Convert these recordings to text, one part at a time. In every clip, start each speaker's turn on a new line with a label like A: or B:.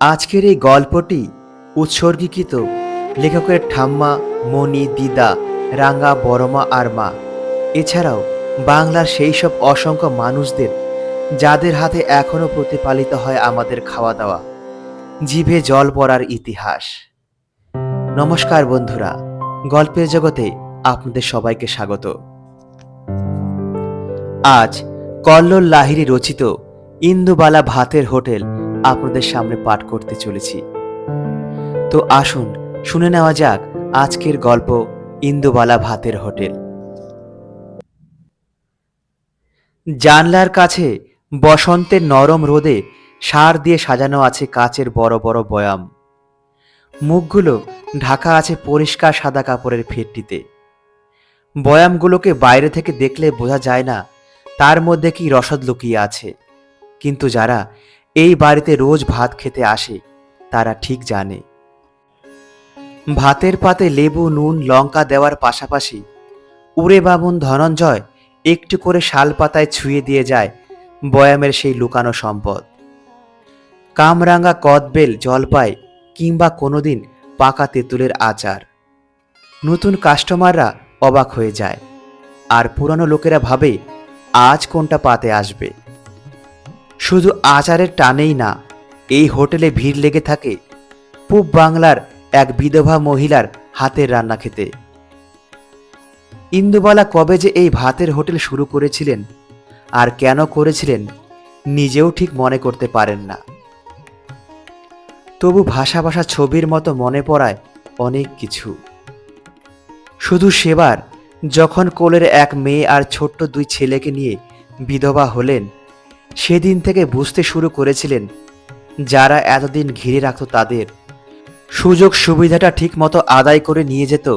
A: আজকের এই গল্পটি উৎসর্গীকৃত লেখকের ঠাম্মা, মণি, দিদা রাঙ্গা বড়মা আর মা। এছাড়াও বাংলার সেই সব অসংখ্য মানুষদের যাদের হাতে এখনও প্রতিপালিত হয় আমাদের খাওয়া দাওয়া জিভে জল পড়ার ইতিহাস। নমস্কার বন্ধুরা, গল্পের জগতে আপনাদের সবাইকে স্বাগত। আজ কল্লোল লাহিরি রচিত ইন্দুবালা ভাতের হোটেল আপনাদের সামনে পাঠ করতে চলেছি। তো আসুন, শুনে নেওয়া যাক আজকের গল্প ইন্দুবালা ভাতের হোটেল। জানলার কাছে বসন্তের নরম রোদে সার দিয়ে সাজানো আছে কাচের বড় বড় বয়াম। মুখগুলো ঢাকা আছে পরিষ্কার সাদা কাপড়ের ফেটটিতে। বয়ামগুলোকে বাইরে থেকে দেখলে বোঝা যায় না তার মধ্যে কি রসদ লুকিয়ে আছে। কিন্তু যারা এই বাড়িতে রোজ ভাত খেতে আসে, তারা ঠিক জানে। ভাতের পাতে লেবু, নুন, লঙ্কা দেওয়ার পাশাপাশি উড়ে বামুন ধনঞ্জয় একটু করে শাল পাতায় ছুঁয়ে দিয়ে যায় বয়ামের সেই লুকানো সম্পদ। কামরাঙ্গা কদবেল জলপাই কিংবা কোনোদিন পাকা তেঁতুলের আচার। নতুন কাস্টমাররা অবাক হয়ে যায়। আর পুরানো লোকেরা ভাবে, আজ কোনটা পাতে আসবে। শুধু আচারের টানেই না, এই হোটেলে ভিড় লেগে থাকে পূব বাংলার এক বিধবা মহিলার হাতের রান্না খেতে। ইন্দুবালা কবে যে এই ভাতের হোটেল শুরু করেছিলেন আর কেন করেছিলেন নিজেও ঠিক মনে করতে পারেন না। তবু ভাষা ভাষা ছবির মতো মনে পড়ায় অনেক কিছু। শুধু সেবার, যখন কোলের এক মেয়ে আর ছোট্ট দুই ছেলেকে নিয়ে বিধবা হলেন সেদিন থেকে বুঝতে শুরু করেছিলেন, যারা এতদিন ঘিরে রাখত তাদের। সুযোগ সুবিধাটা ঠিক মতো আদায় করে নিয়ে যেত,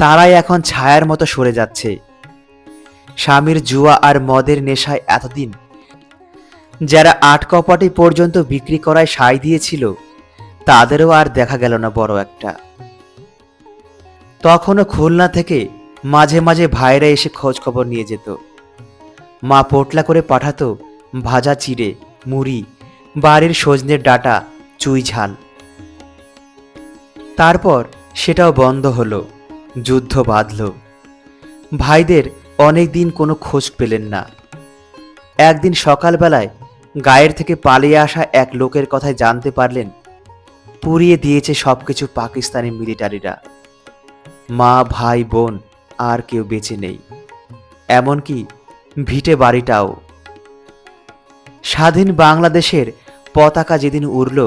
A: তারাই এখন ছায়ার মতো সরে যাচ্ছে। স্বামীর জুয়া আর মদের নেশায় এতদিন, যারা আট কপাটি পর্যন্ত বিক্রি করায় সায় দিয়েছিল, তাদেরও আর দেখা গেল না বড় একটা। তখনও খুলনা থেকে মাঝে মাঝে ভাইরা এসে খোঁজ খবর নিয়ে যেত। মা পোটলা করে পাঠাতো ভাজা চিড়ে, মুড়ি, বাড়ির সজনের ডাটা, চুই ঝাল। তারপর সেটাও বন্ধ হলো, যুদ্ধ বাঁধল। ভাইদের অনেক দিন কোনো খোঁজ পেলেন না। একদিন সকালবেলায় গায়ের থেকে পালিয়ে আসা এক লোকের কথায় জানতে পারলেন, পুড়িয়ে দিয়েছে সব কিছু পাকিস্তানি মিলিটারিরা। মা, ভাই, বোন, আর কেউ বেঁচে নেই। এমনকি ভিটে বাড়িটাও। স্বাধীন বাংলাদেশের পতাকা যেদিন উড়ল,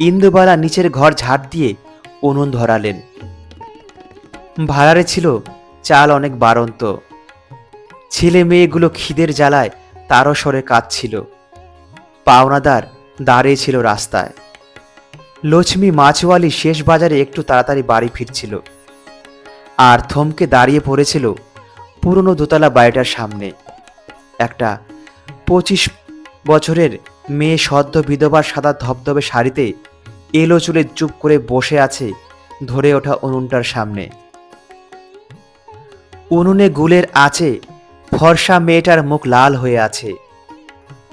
A: ইন্দুবালা নিচের ঘর ঝাড় দিয়ে উনুন ধরালেন। ভাড়ারে ছিল চাল অনেক বাড়ন্ত। ছেলে মেয়েগুলো খিদের জ্বালায় তারও সরে কাঁদছিল। পাওনাদার দাঁড়িয়ে ছিল রাস্তায়। লক্ষ্মী মাছওয়ালি শেষ বাজারে একটু তাড়াতাড়ি বাড়ি ফিরছিল। আর থমকে দাঁড়িয়ে পড়েছিল পুরনো দোতলা বাড়িটার সামনে। একটা পঁচিশ বছরের মেয়ে সদ্য বিধবার সাদা ধবধবে শাড়িতে এলো চুলে চুপ করে বসে আছে ধরে ওঠা উনুনটার সামনে। উনুনে গুলের আছে ফর্সা মেয়েটার মুখ লাল হয়ে আছে।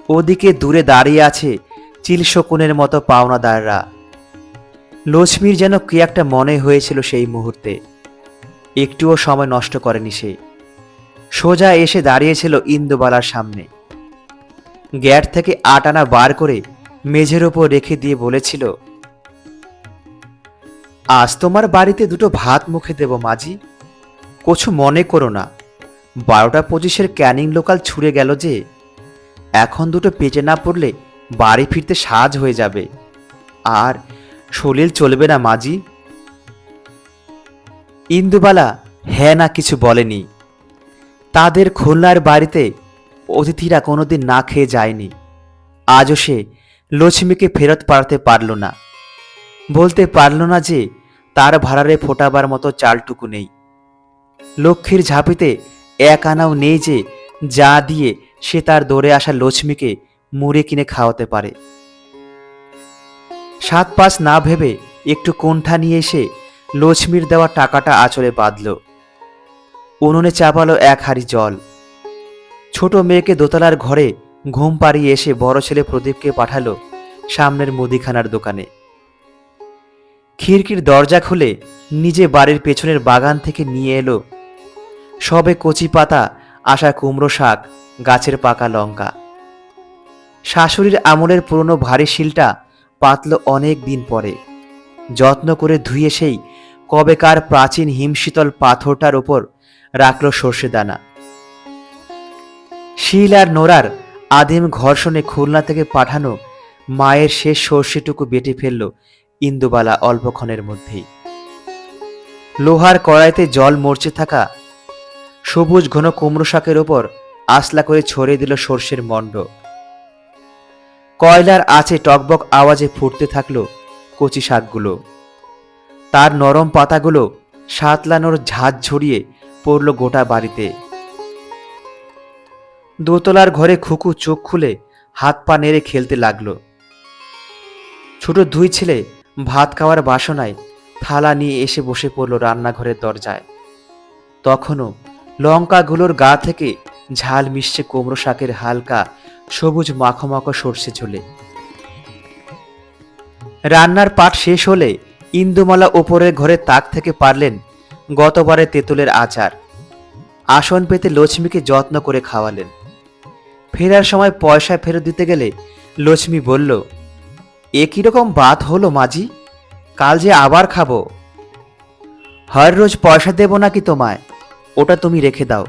A: ওদিকে দূরে দাঁড়িয়ে আছে চিলশকুনের মতো পাওনাদাররা। লক্ষ্মীর যেন কি একটা মনে হয়েছিল সেই মুহূর্তে। একটুও সময় নষ্ট করেনি সে। সোজা এসে দাঁড়িয়েছিল ইন্দুবালার সামনে। গ্যাট থেকে আটানা বার করে মেঝের ওপর রেখে দিয়ে বলেছিল, আজ তোমার বাড়িতে দুটো ভাত মুখে দেব মাঝি। কছু মনে করো না, বারোটা পঁচিশের ক্যানিং লোকাল ছুড়ে গেল যে, এখন দুটো পেটে না পড়লে বাড়ি ফিরতে সাজ হয়ে যাবে। আর শরীর চলবে না মাঝি। ইন্দুবালা হ্যাঁ না কিছু বলেনি। তাদের খুলনার বাড়িতে অতিথিরা কোনোদিন না খেয়ে যায়নি। আজও সে লক্ষ্মীকে ফেরত পাঠাতে পারল না। বলতে পারল না যে তার ভাড়ারে ফোটাবার মতো চালটুকু নেই। লক্ষ্মীর ঝাঁপিতে এক আনাও নেই যে যা দিয়ে সে তার দৌড়ে আসা লক্ষ্মীকে মুড়ে কিনে খাওয়াতে পারে। সাত পাঁচ না ভেবে একটু কোণঠা নিয়ে এসে লক্ষ্মীর দেওয়া টাকাটা আঁচলে বাঁধল। উনুনে চাপালো এক হাঁড়ি জল। ছোট মেয়েকে দোতলার ঘরে ঘুম পাড়িয়ে এসে বড় ছেলে প্রদীপকে পাঠালো সামনের মুদিখানার দোকানে। খিড়কির দরজা খুলে নিজে বাড়ির পেছনের বাগান থেকে নিয়ে এলো। সবে কচি পাতা আসা কুমড়ো শাক, গাছের পাকা লঙ্কা। শাশুড়ির আমলের পুরনো ভারী শিলটা পাতল অনেক দিন পরে। যত্ন করে ধুয়ে সেই কবেকার প্রাচীন হিমশীতল পাথরটার ওপর রাখল সর্ষে দানা শিল আর নোরার আদিম ঘর্ষণে খুলনা থেকে পাঠানো মায়ের শেষ সর্ষেটুকু বেটে ফেলল ইন্দুবালা অল্পক্ষণের মধ্যেই। লোহার কড়াইতে জল মরচে থাকা সবুজ ঘন কুমড়ো শাকের ওপর আসলা করে ছড়িয়ে দিল সর্ষের মণ্ড। কয়লার আছে টকবক আওয়াজে ফুটতে থাকল কচি শাকগুলো। তার নরম পাতাগুলো সাতলানোর ঝাঁজ ঝরিয়ে পড়ল গোটা বাড়িতে। দোতলার ঘরে খুকু চোখ খুলে হাত পা নেড়ে খেলতে লাগল। ছোট দুই ছেলে ভাত খাওয়ার বাসনায় থালা নিয়ে এসে বসে পড়ল রান্নাঘরের দরজায়। তখনও লঙ্কাগুলোর গা থেকে ঝাল মিশছে কুমড়ো শাকের হালকা সবুজ মাখো সর্ষে ঝোলে। রান্নার পাট শেষ হলে ইন্দুমালা ওপরের ঘরে তাক থেকে পারলেন গতবারে তেঁতুলের আচার। আসন পেতে লক্ষ্মীকে যত্ন করে খাওয়ালেন। ফেরার সময় পয়সা ফেরত দিতে গেলে লক্ষ্মী বলল, এ কীরকম বাত হলো মাঝি? কাল যে আবার খাব। হর রোজ পয়সা দেব নাকি তোমায়? ওটা তুমি রেখে দাও।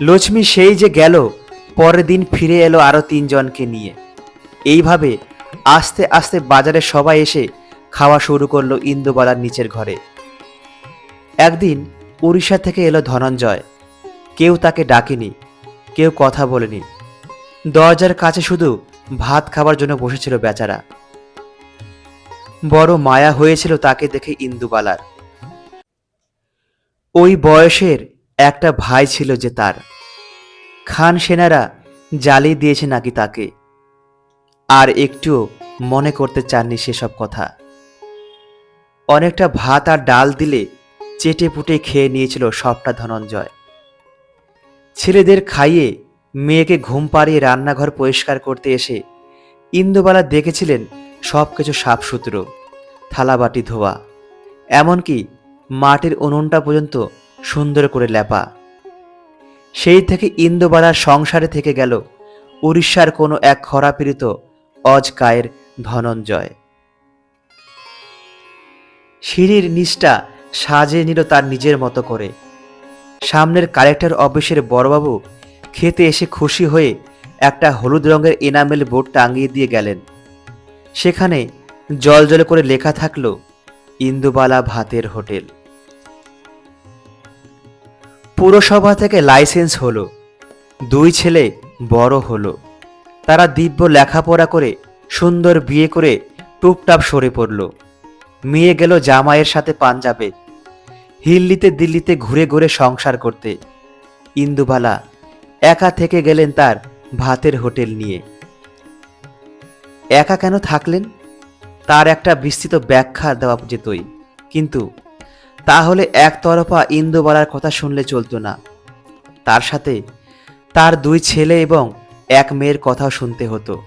A: লক্ষ্মী সেই যে গেল, পরের দিন ফিরে এলো আরও তিনজনকে নিয়ে। এইভাবে আস্তে আস্তে বাজারে সবাই এসে খাওয়া শুরু করল ইন্দুবালার নিচের ঘরে। একদিন উড়িষ্যা থেকে এলো ধনঞ্জয়। কেউ তাকে ডাকেনি। কেউ কথা বলেনি। দরজার কাছে শুধু ভাত খাবার জন্য বসেছিল বেচারা। বড় মায়া হয়েছিল তাকে দেখে ইন্দুবালার। ওই বয়সের একটা ভাই ছিল যে তার। খান সেনারা জ্বালিয়ে দিয়েছে নাকি তাকে। আর একটুও মনে করতে চাননি সেসব কথা। অনেকটা ভাত আর ডাল দিলে চেটে পুটে খেয়ে নিয়েছিল সবটা ধনঞ্জয়। ছেলেদের খাইয়ে মেয়েকে ঘুম পাড়িয়ে রান্নাঘর পরিষ্কার করতে এসে ইন্দুবালা দেখেছিলেন সব কিছু সাফসুতরো, থালাবাটি ধোয়া, এমনকি মাটির উনুনটা পর্যন্ত সুন্দর করে লেপা। সেই থেকে ইন্দুবালার সংসারে থেকে গেল উড়িষ্যার কোনো এক খরাপীড়িত অজকায়ের ধনঞ্জয়। সিঁড়ির নিচটা সাজিয়ে নিল তার নিজের মতো করে। সামনের কালেক্টর অফিসের বড়বাবু খেতে এসে খুশি হয়ে একটা হলুদ রঙের এনামেল বোর্ড টাঙিয়ে দিয়ে গেলেন। সেখানে জল জল করে লেখা থাকল, ইন্দুবালা ভাতের হোটেল। পুরসভা থেকে লাইসেন্স হলো, দুই ছেলে বড় হলো। তারা দিব্য লেখাপড়া করে, সুন্দর বিয়ে করে টুপটাপ সরে পড়ল। মেয়ে গেল জামাইয়ের সাথে পাঞ্জাবে। হিল্লিতে দিল্লিতে ঘুরে ঘুরে সংসার করতে। ইন্দুবালা একা থেকে গেলেন তার ভাতের হোটেল নিয়ে। একা কেন থাকলেন? তার একটা বিস্তৃত ব্যাখ্যা দেওয়া যেতই। কিন্তু তাহলে একতরফা ইন্দুবালার কথা শুনলে চলতো না। তার সাথে তার দুই ছেলে এবং এক মেয়ের কথাও শুনতে হতো।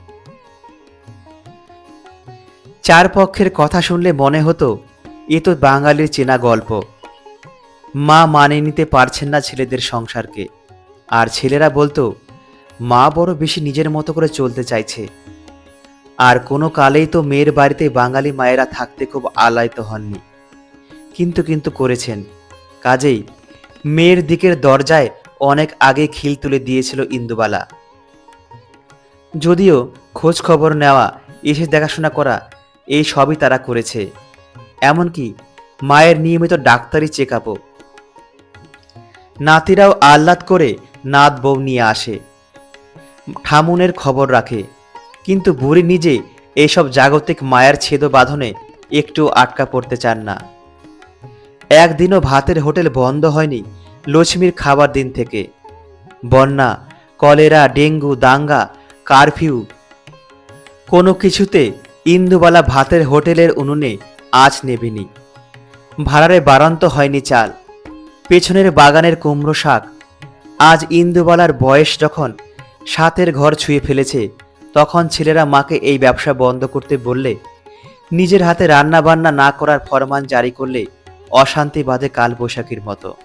A: চার পক্ষের কথা শুনলে মনে হতো, এ তো বাঙালির চেনা গল্প। মা মানে নিতে পারছেন না ছেলেদের সংসারকে। আর ছেলেরা বলতো, মা বড় বেশি নিজের মতো করে চলতে চাইছে। আর কোনো কালেই তো মেয়ের বাড়িতে বাঙালি মায়েরা থাকতে খুব আলায়িত হননি। কিন্তু কিন্তু করেছেন। কাজেই মেয়ের দিকের দরজায় অনেক আগে খিল তুলে দিয়েছিল ইন্দুবালা। যদিও খোঁজ খবর নেওয়া, এসে দেখাশোনা করা, এই সবই তারা করেছে। এমনকি মায়ের নিয়মিত ডাক্তারি চেক আপও নাতিরাও আহ্লাদ করে নাত বউ নিয়ে আসে। ঠামুনের খবর রাখে। কিন্তু বুড়ি নিজে এইসব জাগতিক মায়ের ছেদ বাঁধনে একটু আটকা পড়তে চান না। একদিনও ভাতের হোটেল বন্ধ হয়নি লক্ষ্মীর খাবার দিন থেকে। বন্যা, কলেরা, ডেঙ্গু, দাঙ্গা, কারফিউ, কোনো কিছুতে ইন্দুবালা ভাতের হোটেলের উনুনে আঁচ নেবেনি। ভাড়ারে বারান্ত হয়নি চাল। পেছনের বাগানের কুমড়ো শাক। আজ ইন্দুবালার বয়স যখন সাতের ঘর ছুঁয়ে ফেলেছে, তখন ছেলেরা মাকে এই ব্যবসা বন্ধ করতে বললে, নিজের হাতে রান্না বান্না না করার ফরমান জারি করলে অশান্তি বাঁধে কালবৈশাখীর মতো।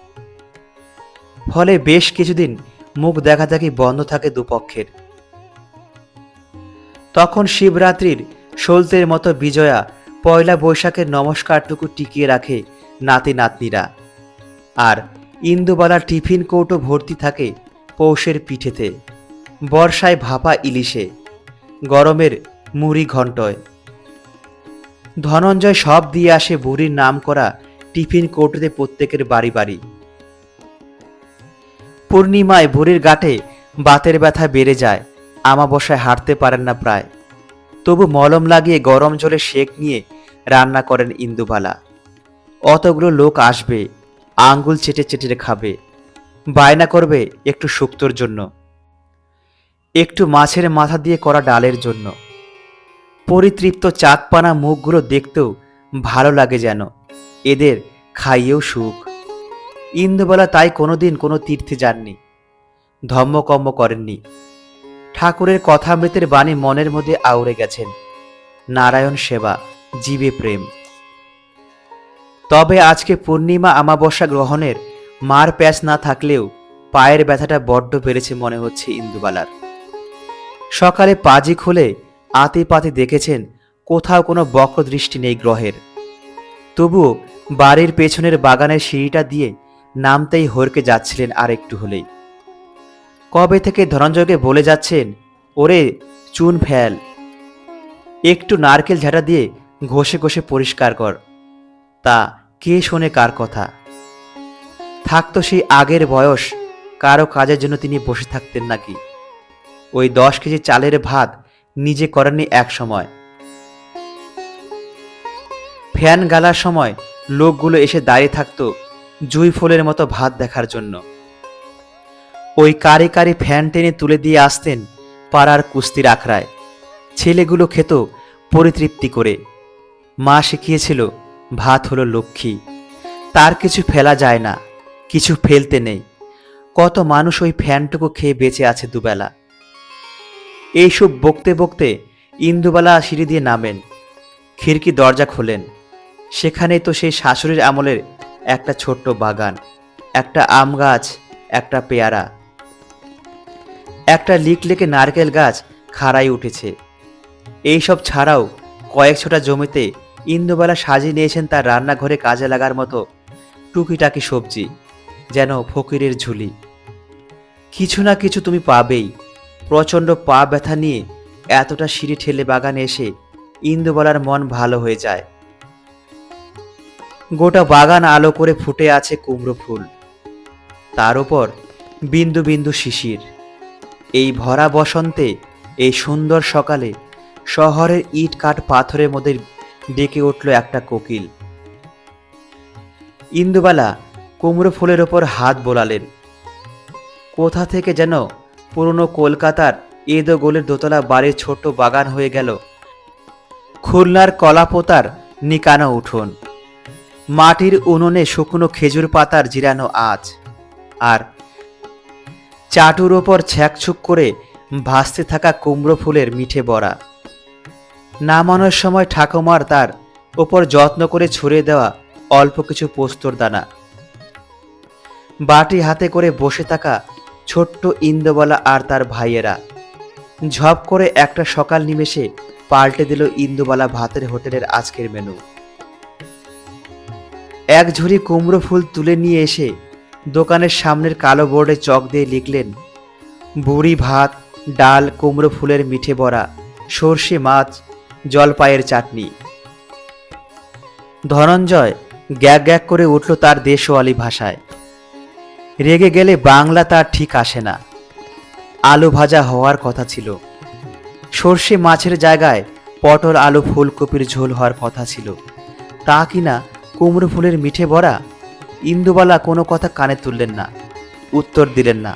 A: ফলে বেশ কিছুদিন মুখ দেখাদেখি বন্ধ থাকে দুপক্ষের। তখন শিবরাত্রির সলতের মতো বিজয়া পয়লা বৈশাখের নমস্কারটুকু টিকিয়ে রাখে নাতি নাতনিরা আর ইন্দুবালার টিফিন কৌটো ভর্তি থাকে পৌষের পিঠেতে। বর্ষায় ভাপা ইলিশে, গরমের মুড়ি ঘণ্টয় ধনঞ্জয় সব দিয়ে আসে বুড়ির নাম করা টিফিন কৌটোতে প্রত্যেকের বাড়ি বাড়ি। পূর্ণিমায় বুড়ির গাঁটে বাতের ব্যথা বেড়ে যায়, আমাবস্যায় হাঁটতে পারেন না প্রায়। তবু মলম লাগিয়ে গরম জলে সেক নিয়ে রান্না করেন ইন্দুবালা। অতগুলো লোক আসবে আঙ্গুল চেটে চেটে খাবে। বায়না করবে একটু শুক্তোর জন্য। একটু মাছের মাথা দিয়ে করা ডালের জন্য। পরিতৃপ্ত চাঁদপানা মুখগুলো দেখতেও ভালো লাগে যেন। এদের খাইয়েও সুখ। ইন্দুবালা তাই কোনোদিন কোনো তীর্থে যাননি। ধম্মকম্ম করেননি। ঠাকুরের কথামৃতের বাণী মনের মধ্যে আউড়ে গেছেন। নারায়ণ সেবা, জীবে প্রেম। তবে আজকে পূর্ণিমা আমাবস্যা গ্রহণের মার প্যাচ না থাকলেও পায়ের ব্যথাটা বড্ড বেড়েছে মনে হচ্ছে ইন্দুবালার। সকালে পাজি খুলে আতি পাতি দেখেছেন কোথাও কোনো বক্র দৃষ্টি নেই গ্রহের। তবুও বাড়ির পেছনের বাগানের সিঁড়িটা দিয়ে নামতেই হরকে যাচ্ছিলেন আর একটু হলেই। কবে থেকে ধনঞ্জয়কে বলে যাচ্ছেন, ওরে চুন ফেল। একটু নারকেল ঝাঁটা দিয়ে ঘষে ঘষে পরিষ্কার কর। তা কে শোনে কার কথা? থাকতো সেই আগের বয়স, কারও কাজের জন্য তিনি বসে থাকতেন নাকি? ওই দশ কেজি চালের ভাত নিজে করেননি এক সময়। ফ্যান গালার সময় লোকগুলো এসে দাঁড়িয়ে থাকতো জুই ফুলের মতো ভাত দেখার জন্য। ওই কারি কারি ফ্যান টেনে তুলে দিয়ে আসতেন পাড়ার কুস্তির আখড়ায়। ছেলেগুলো খেত পরিতৃপ্তি করে। মা শিখিয়েছিল ভাত হলো লক্ষ্মী। তার কিছু ফেলা যায় না, কিছু ফেলতে নেই। কত মানুষ ওই ফ্যানটুকু খেয়ে বেঁচে আছে দুবেলা। এইসব বকতে বকতে ইন্দুবালা সিঁড়ি দিয়ে নামেন। খিড়কি দরজা খোলেন। সেখানেই তো সেই শাশুড়ির আমলের একটা ছোট্ট বাগান, একটা আম গাছ, একটা পেয়ারা। একটা লিকলেকে নারকেল গাছ খাড়াই উঠেছে। এইসব ছাড়াও কয়েক ছোটা জমিতে ইন্দুবালা সাজিয়ে নিয়েছেন তার রান্নাঘরে কাজে লাগার মতো টুকিটাকি সবজি, যেন ফকিরের ঝুলি। কিছু না কিছু তুমি পাবেই। প্রচণ্ড পা ব্যথা নিয়ে এতটা সিঁড়ি ঠেলে বাগানে এসে ইন্দুবালার মন ভালো হয়ে যায়। গোটা বাগান আলো করে ফুটে আছে কুমড়ো ফুল। তার উপর বিন্দু বিন্দু শিশির। এই ভরা বসন্তে, এই সুন্দর সকালে শহরের ইট কাঠ পাথরের মধ্যে ডেকে উঠল একটা কোকিল। ইন্দুবালা কুমড়ো ফুলের ওপর হাত বোলালেন। কোথা থেকে যেন পুরনো কলকাতার এদো গোলের দোতলা বাড়ির ছোট্ট বাগান হয়ে গেল। খুলনার কলাপোতার নিকানো উঠোন। মাটির উনুনে শুকনো খেজুর পাতার জিরানো আঁচ। আর চাটুর ওপর ছ্যাকছুক করে ভাসতে থাকা কুমড়ো ফুলের মিঠে বড়া। নামানোর সময় ঠাকুমার তার ওপর যত্ন করে ছড়িয়ে দেওয়া অল্প কিছু পোস্তর দানা। বাটি হাতে করে বসে থাকা ছোট্ট ইন্দোবালা আর তার ভাইয়েরা ঝপ করে একটা সকাল নিমেষে পাল্টে দিল ইন্দুবালা ভাতের হোটেলের আজকের মেনু। এক ঝুড়ি কুমড়ো ফুল তুলে নিয়ে এসে দোকানের সামনের কালো বোর্ডে চক দিয়ে লিখলেন, বুড়ি ভাত, ডাল, কুমড়ো ফুলের মিঠে বড়া, সর্ষে মাছ জলপাইয়ের চাটনি। ধনঞ্জয় গ্যাগ গ্যাগ করে উঠল তার দেশওয়ালি ভাষায়। রেগে গেলে বাংলা তার ঠিক আসে না। আলু ভাজা হওয়ার কথা ছিল। সর্ষে মাছের জায়গায় পটল, আলু, ফুলকপির ঝোল হওয়ার কথা ছিল। তা কিনা কুমড়ো ফুলের মিঠে ভরা ইন্দুবালা কোনো কথা কানে তুললেন না, উত্তর দিলেন না।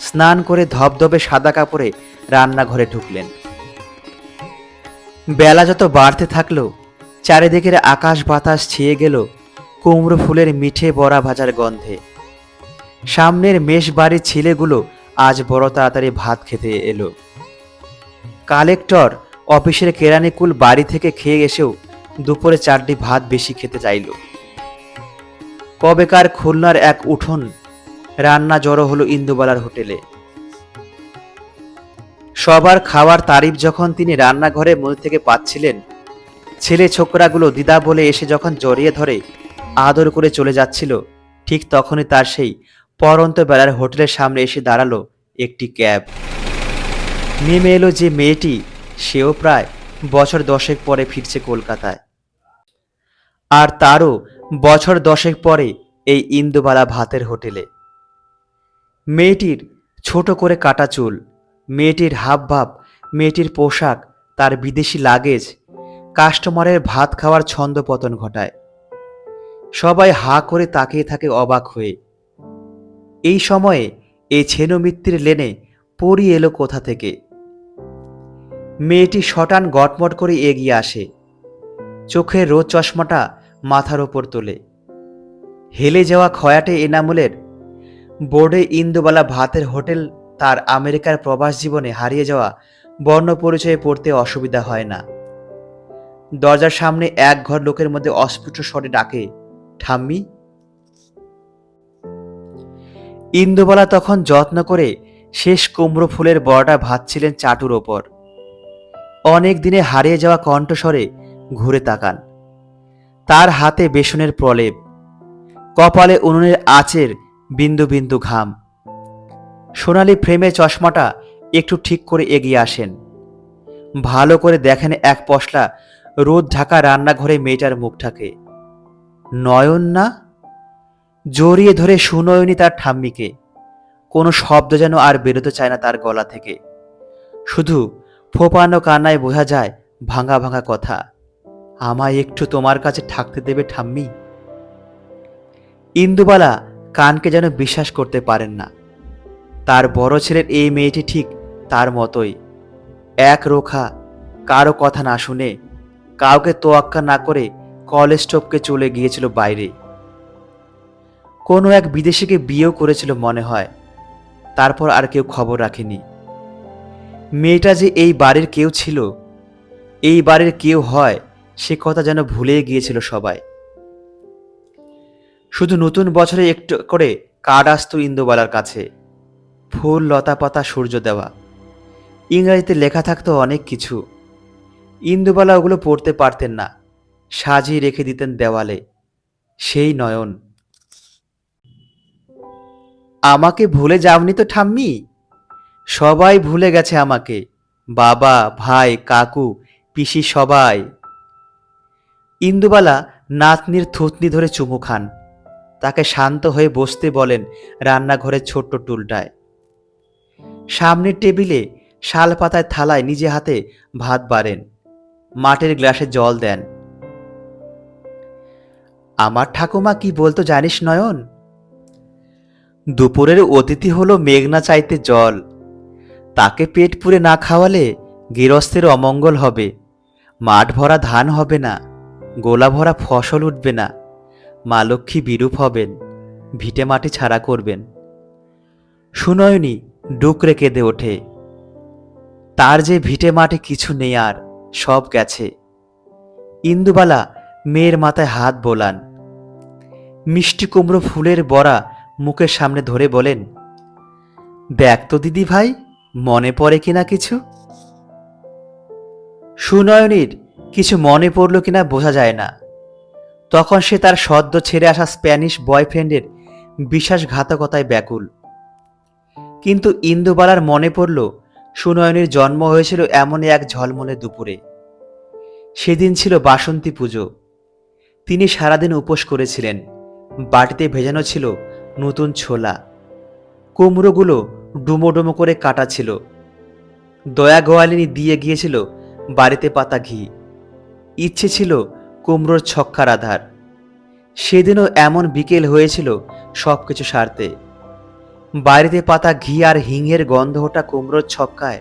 A: স্নান করে ধবধবে সাদা কাপড়ে রান্নাঘরে ঢুকলেন। বেলা যত বাড়তে থাকল, চারিদিকের আকাশ বাতাস ছেয়ে গেল কুমড়ো ফুলের মিঠে বড়া ভাজার গন্ধে। সামনের মেষ বাড়ির ছেলেগুলো আজ বড় তাড়াতাড়ি ভাত খেতে এলো। কালেক্টর অফিসের কেরানিকুল বাড়ি থেকে খেয়ে এসেও দুপুরে চারটি ভাত বেশি খেতে চাইল। কবেকার খুলনার এক উঠোন রান্না জড়ো হলো ইন্দুবালার হোটেলে। সবার খাওয়ার তারিফ যখন তিনি রান্নাঘরে মধ্যে থেকে পাচ্ছিলেন, ছেলে ছোকরাগুলো দিদা বলে এসে যখন জড়িয়ে ধরে আদর করে চলে যাচ্ছিল, ঠিক তখনই তার সেই পরন্ত বেলার হোটেলের সামনে এসে দাঁড়াল একটি ক্যাব। নেমে এলো যে মেয়েটি, সেও প্রায় বছর দশেক পরে ফিরছে কলকাতায়। আর তারও বছর দশেক পরে এই ইন্দুবালা ভাতের হোটেলে। মেয়েটির ছোট করে কাটা চুল মেয়েটির হাবভাব, মেয়েটির পোশাক, তার বিদেশি লাগেজ, কাস্টমারের ভাত খাওয়ার ছন্দ পতন ঘটায়। সবাই হা করে তাকিয়ে থাকে অবাক হয়ে। এই সময়ে এই ছেনমিত্তির লেনে পরি এলো কোথা থেকে? মেয়েটি শটান গটমট করে এগিয়ে আসে। চোখের রোদ চশমাটা মাথার ওপর তোলে। হেলে যাওয়া খয়াটে এনামুলের বোর্ডে ইন্দুবালা ভাতের হোটেল তার আমেরিকার প্রবাস জীবনে হারিয়ে যাওয়া বর্ণ পরিচয়ে পড়তে অসুবিধা হয় না। দরজার সামনে এক ঘর লোকের মধ্যে অস্ফুট স্বরে ডাকে, ঠাম্মি? ইন্দুবালা তখন যত্ন করে শেষ কুমড়ো ফুলের বড়টা ভাতছিলেন চাটুর ওপর। অনেক দিনে হারিয়ে যাওয়া কণ্ঠস্বরে ঘুরে তাকান। তার হাতে বেসনের প্রলেপ, কপালে উনুনের আঁচের বিন্দু বিন্দু ঘাম। সোনালি ফ্রেমে চশমাটা একটু ঠিক করে এগিয়ে আসেন। ভালো করে দেখেন এক পশলা রোদ ঢাকা রান্নাঘরে মেয়েটার মুখটাকে নয়ন না? জড়িয়ে ধরে সুনয়নী তার ঠাম্মিকে। কোনো শব্দ যেন আর বেরোতে চায় না তার গলা থেকে। শুধু ফোপানো কান্নায় বোঝা যায় ভাঙা ভাঙা কথা। আমায় একটু তোমার কাছে থাকতে দেবে ঠাম্মি? ইন্দুবালা কানকে যেন বিশ্বাস করতে পারেন না। তার বড় ছেলের এই মেয়েটি ঠিক তার মতোই। এক রোখা, কারও কথা না শুনে, কাউকে তোয়াক্কা না করে কলেজ টপকে চলে গিয়েছিল বাইরে। কোনো এক বিদেশিকে বিয়েও করেছিল মনে হয়, তারপর আর কেউ খবর রাখেনি। মেয়েটা যে এই বাড়ির কেউ ছিল, এই বাড়ির কেউ হয়, সে কথা যেন ভুলে গিয়েছিল সবাই। শুধু নতুন বছরে একটু করে কার্ড আসতো ইন্দুবালার কাছে। ফুল, লতা পাতা, সূর্য দেওয়া। ইংরেজিতে লেখা থাকতো অনেক কিছু। ইন্দুবালা ওগুলো পড়তে পারতেন না। সাজিয়ে রেখে দিতেন দেওয়ালে। সেই নয়ন। আমাকে ভুলে যাওনি তো ঠাম্মি? সবাই ভুলে গেছে আমাকে। বাবা, ভাই, কাকু, পিসি সবাই। ইন্দুবালা নাতনির থুতনি ধরে চুমু খান। তাকে শান্ত হয়ে বসতে বলেন রান্নাঘরের ছোট্ট টুলটায়। সামনের টেবিলে শাল পাতায় থালায় নিজে হাতে ভাত বাড়েন। মাটির গ্লাসে জল দেন। আমার ঠাকুমা কি বলতো জানিস নয়ন? দুপুরের অতিথি হলো মেঘনা চাইতে জল। তাকে পেট পুরে না খাওয়ালে গৃহস্থের অমঙ্গল হবে। মাঠ ভরা ধান হবে না, গোলা ভরা ফসল উঠবে না। মা লক্ষ্মী বিরূপ হবেন, ভিটে মাটি ছাড়া করবেন। সুনয়নী ডুকরে কেঁদে ওঠে। তার যে ভিটে মাঠে কিছু নেই আর, সব গেছে। ইন্দুবালা মেয়ের মাথায় হাত বোলান। মিষ্টি কুমড়ো ফুলের বড়া মুখের সামনে ধরে বলেন, দেখ তো দিদি ভাই, মনে পড়ে কিনা কিছু? সুনয়নীর কিছু মনে পড়ল কিনা বোঝা যায় না। তখন সে তার সদ্য ছেড়ে আসা স্প্যানিশ বয়ফ্রেন্ডের বিশ্বাসঘাতকতায় ব্যাকুল। কিন্তু ইন্দুবালার মনে পড়ল, সুনয়নীর জন্ম হয়েছিল এমনই এক ঝলমলে দুপুরে। সেদিন ছিল বাসন্তী পুজো। তিনি সারাদিন উপোস করেছিলেন। বাটিতে ভেজানো ছিল নতুন ছোলা। কুমড়োগুলো ডুমো করে কাটা ছিল। দয়া গোয়ালিনী দিয়ে গিয়েছিল বাড়িতে পাতা ঘি। ইচ্ছে ছিল কুমড়োর ছক্কার আধার। সেদিনও এমন বিকেল হয়েছিল সব কিছু সারতে। বাড়িতে পাতা ঘি আর হিঙের গন্ধ ওঠা কুমড়োর ছক্কায়।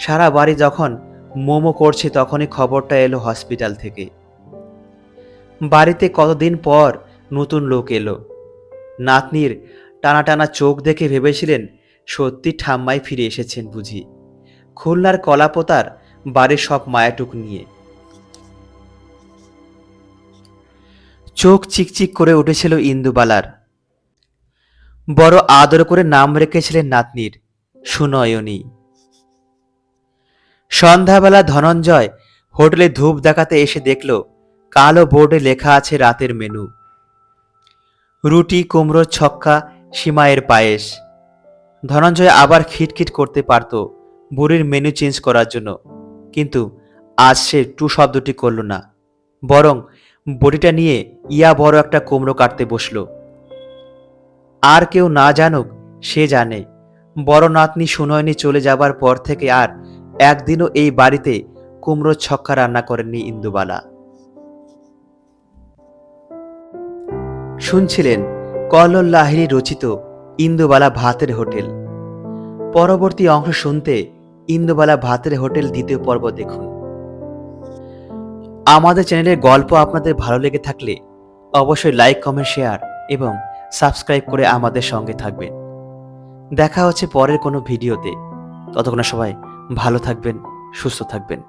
A: সারা বাড়ি যখন মোমো করছে তখনই খবরটা এলো হসপিটাল থেকে। বাড়িতে কতদিন পর নতুন লোক এলো। নাতনির টানা টানা চোখ দেখে ভেবেছিলেন সত্যি ঠাম্মাই ফিরে এসেছেন বুঝি। খুলনার কলাপোতার বাড়ির সব মায়াটুক নিয়ে। চোখ চিকচিক করে উঠেছিল ইন্দুবালার। বড় আদর করে নাম রেখেছিলেন নাতনির, সুনয়নী। সন্ধ্যাবেলা ধনঞ্জয় হোটেলে ধূপ দেখাতে এসে দেখল, কালো বোর্ডে লেখা আছে রাতের মেনু। রুটি কুমড়োর ছক্কা সীমায়ের পায়েস। ধনঞ্জয় আবার খিটখিট করতে পারত বুড়ির মেনু চেঞ্জ করার জন্য, কিন্তু আজ সে টু শব্দটি করল না, বরং বড়িটা নিয়ে ইয়া বড় একটা কুমড়ো কাটতে বসল। আর কেউ না জানুক, সে জানে। বড় নাতনি সুনয়নী চলে যাবার পর থেকে আর একদিনও এই বাড়িতে কুমড়োর ছক্কা রান্না করেননি ইন্দুবালা। শুনছিলেন কল্লোল লাহিড়ী রচিত ইন্দুবালা ভাতের হোটেল। পরবর্তী অংশ শুনতে ইন্দুবালা ভাতের হোটেল দ্বিতীয় পর্ব দেখুন। আমাদের চ্যানেলের গল্প আপনাদের ভালো লেগে থাকলে অবশ্যই লাইক, কমেন্ট, শেয়ার এবং সাবস্ক্রাইব করে আমাদের সঙ্গে থাকবেন। দেখা হচ্ছে পরের কোনো ভিডিওতে। ততক্ষণ সবাই ভালো থাকবেন, সুস্থ থাকবেন।